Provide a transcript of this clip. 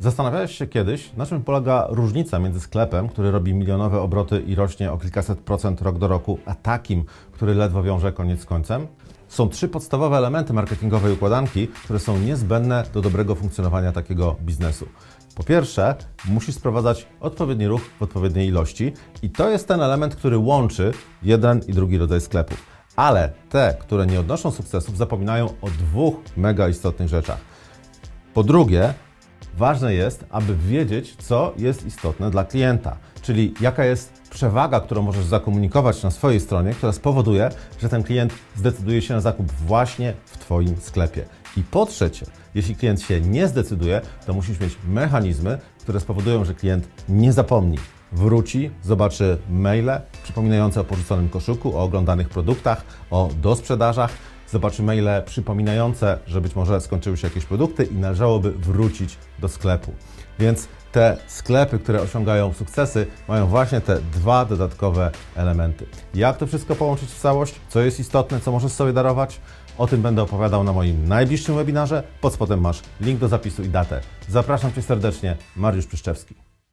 Zastanawiałeś się kiedyś, na czym polega różnica między sklepem, który robi milionowe obroty i rośnie o kilkaset procent rok do roku, a takim, który ledwo wiąże koniec z końcem? Są trzy podstawowe elementy marketingowej układanki, które są niezbędne do dobrego funkcjonowania takiego biznesu. Po pierwsze, musisz sprowadzać odpowiedni ruch w odpowiedniej ilości i to jest ten element, który łączy jeden i drugi rodzaj sklepów. Ale te, które nie odnoszą sukcesów, zapominają o dwóch mega istotnych rzeczach. Po drugie, ważne jest, aby wiedzieć, co jest istotne dla klienta, czyli jaka jest przewaga, którą możesz zakomunikować na swojej stronie, która spowoduje, że ten klient zdecyduje się na zakup właśnie w Twoim sklepie. I po trzecie, jeśli klient się nie zdecyduje, to musisz mieć mechanizmy, które spowodują, że klient nie zapomni. Wróci, zobaczy maile przypominające o porzuconym koszyku, o oglądanych produktach, o dosprzedażach, zobaczy maile przypominające, że być może skończyły się jakieś produkty i należałoby wrócić do sklepu. Więc te sklepy, które osiągają sukcesy, mają właśnie te dwa dodatkowe elementy. Jak to wszystko połączyć w całość? Co jest istotne, co możesz sobie darować? O tym będę opowiadał na moim najbliższym webinarze. Pod spodem masz link do zapisu i datę. Zapraszam Cię serdecznie, Mariusz Przyszczewski.